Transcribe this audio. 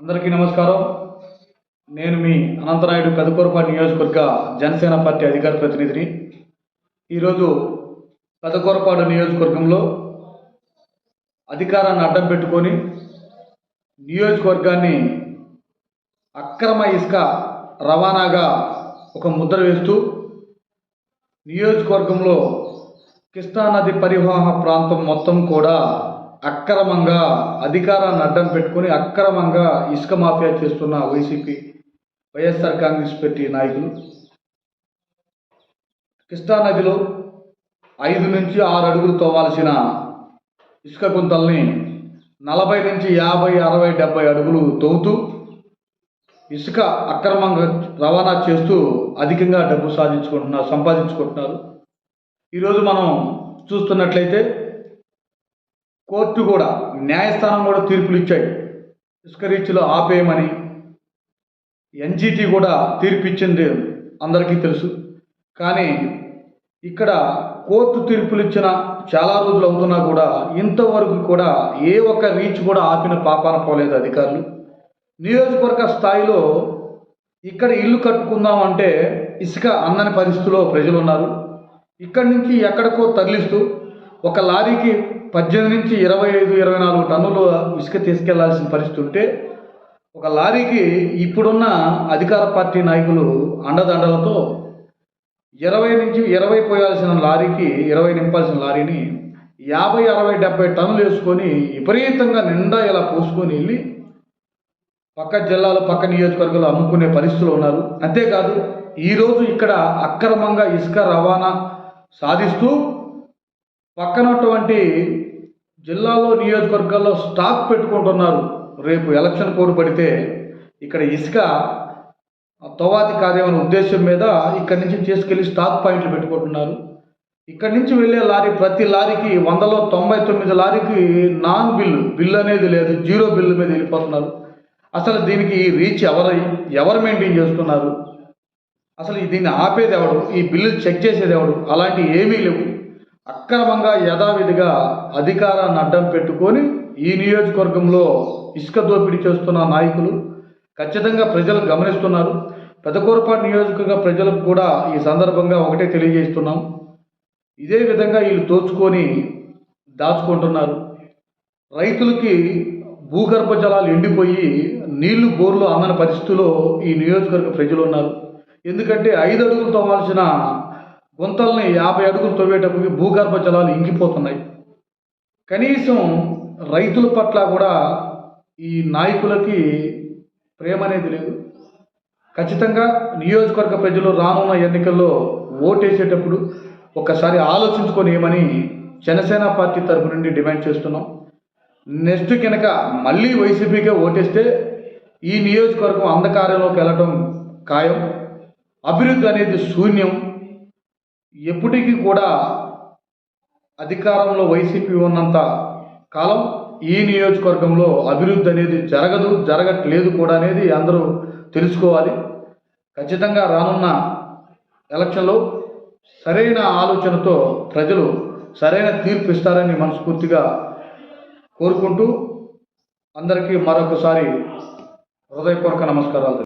అందరికీ నమస్కారం. నేను మీ అనంతనాయుడు పెదకూరపాటి నియోజకవర్గ జనసేన పార్టీ అధికార ప్రతినిధిని. ఈరోజు పెదకూరపాడు నియోజకవర్గంలో అధికారాన్ని అడ్డం పెట్టుకొని నియోజకవర్గాన్ని అక్రమ ఇసుక రవాణాగా ఒక ముద్ర వేస్తూ నియోజకవర్గంలో కృష్ణానది పరివాహ ప్రాంతం మొత్తం కూడా అక్రమంగా అధికారాన్ని అడ్డం పెట్టుకొని అక్రమంగా ఇసుక మాఫియా చేస్తున్న వైసీపీ వైఎస్ఆర్ కాంగ్రెస్ పార్టీ నాయకులు. కృష్ణానదిలో ఐదు నుంచి ఆరు అడుగులు తవ్వాల్సిన ఇసుక గుంతల్ని నలభై నుంచి యాభై అరవై డెబ్బై అడుగులు తవ్వుతూ ఇసుక అక్రమంగా రవాణా చేస్తూ అధికంగా డబ్బు సాధించుకుంటున్నారు సంపాదించుకుంటున్నారు. ఈరోజు మనం చూస్తున్నట్లయితే కోర్టు కూడా న్యాయస్థానం కూడా తీర్పులు ఇచ్చాయి ఇసుక రీచ్లో ఆపేయమని ఎన్జిటి కూడా తీర్పు ఇచ్చింది అందరికీ తెలుసు. కానీ ఇక్కడ కోర్టు తీర్పులు ఇచ్చిన చాలా రోజులు అవుతున్నా కూడా ఇంతవరకు కూడా ఏ ఒక్క రీచ్ కూడా ఆపిన పాపాన పోలేదు అధికారులు. నియోజకవర్గ స్థాయిలో ఇక్కడ ఇల్లు కట్టుకుందాం అంటే ఇసుక అందని పరిస్థితిలో ప్రజలు ఉన్నారు ఇక్కడి నుంచి ఎక్కడికో తరలిస్తూ ఒక లారీకి పద్దెనిమిది నుంచి ఇరవై ఐదు ఇరవై నాలుగు టన్నులు ఇసుక తీసుకెళ్ళాల్సిన పరిస్థితి ఉంటే ఒక లారీకి ఇప్పుడున్న అధికార పార్టీ నాయకులు అండదండలతో ఇరవై నుంచి ఇరవై పోయాల్సిన లారీకి ఇరవై నింపాల్సిన లారీని యాభై అరవై డెబ్బై టన్నులు వేసుకొని విపరీతంగా నిండా ఇలా పోసుకొని వెళ్ళి పక్క జిల్లాలో పక్క నియోజకవర్గాలు అమ్ముకునే పరిస్థితులు ఉన్నారు. అంతేకాదు ఈరోజు ఇక్కడ అక్రమంగా ఇసుక రవాణా సాధిస్తూ పక్కనటువంటి జిల్లాలో నియోజకవర్గాల్లో స్టాక్ పెట్టుకుంటున్నారు. రేపు ఎలక్షన్ కోడ్ పడితే ఇక్కడ ఇసుక తవాతి కాదేమనే ఉద్దేశం మీద ఇక్కడి నుంచి తీసుకెళ్ళి స్టాక్ పాయింట్లు పెట్టుకుంటున్నారు. ఇక్కడి నుంచి వెళ్ళే లారీ ప్రతి లారీకి వందలో తొంభై తొమ్మిది లారీకి నాన్ బిల్లు బిల్లు అనేది లేదు జీరో బిల్లు మీద వెళ్ళిపోతున్నారు. అసలు దీనికి రీచ్ ఎవరు ఎవరు మెయింటైన్ చేస్తున్నారు? అసలు దీన్ని ఆపేది ఎవడు ఈ బిల్లు చెక్ చేసేది ఎవడు అలాంటివి ఏమీ లేవు. అక్రమంగా యథావిధిగా అధికారాన్ని అడ్డం పెట్టుకొని ఈ నియోజకవర్గంలో ఇసుక దోపిడీ చేస్తున్న నాయకులు ఖచ్చితంగా ప్రజలు గమనిస్తున్నారు. పెదకూరపాటు నియోజకవర్గ ప్రజలకు కూడా ఈ సందర్భంగా ఒకటే తెలియజేస్తున్నాం. ఇదే విధంగా వీళ్ళు దోచుకొని దాచుకుంటున్నారు. రైతులకి భూగర్భ జలాలు ఎండిపోయి నీళ్ళు బోర్లు అందని పరిస్థితుల్లో ఈ నియోజకవర్గ ప్రజలు ఉన్నారు. ఎందుకంటే ఐదు అడుగులు తోమాల్సిన గుంతల్ని యాభై అడుగులు తవ్వేటప్పటికి భూగర్భ జలాలు ఇంకిపోతున్నాయి. కనీసం రైతుల పట్ల కూడా ఈ నాయకులకి ప్రేమ అనేది లేదు. ఖచ్చితంగా నియోజకవర్గ ప్రజలు రానున్న ఎన్నికల్లో ఓటేసేటప్పుడు ఒక్కసారి ఆలోచించుకొని ఏమని జనసేన పార్టీ తరపు నుండి డిమాండ్ చేస్తున్నాం. నెక్స్ట్ కనుక మళ్ళీ వైసీపీకే ఓటేస్తే ఈ నియోజకవర్గం అంధకారంలోకి వెళ్ళటం ఖాయం. అభివృద్ధి అనేది శూన్యం. ఎప్పటికీ కూడా అధికారంలో వైసీపీ ఉన్నంత కాలం ఈ నియోజకవర్గంలో అభివృద్ధి అనేది జరగదు జరగట్లేదు కూడా అనేది అందరూ తెలుసుకోవాలి. ఖచ్చితంగా రానున్న ఎలక్షన్లో సరైన ఆలోచనతో ప్రజలు సరైన తీర్పు ఇస్తారని మనస్ఫూర్తిగా కోరుకుంటూ అందరికీ మరొకసారి హృదయపూర్వక నమస్కారాలు.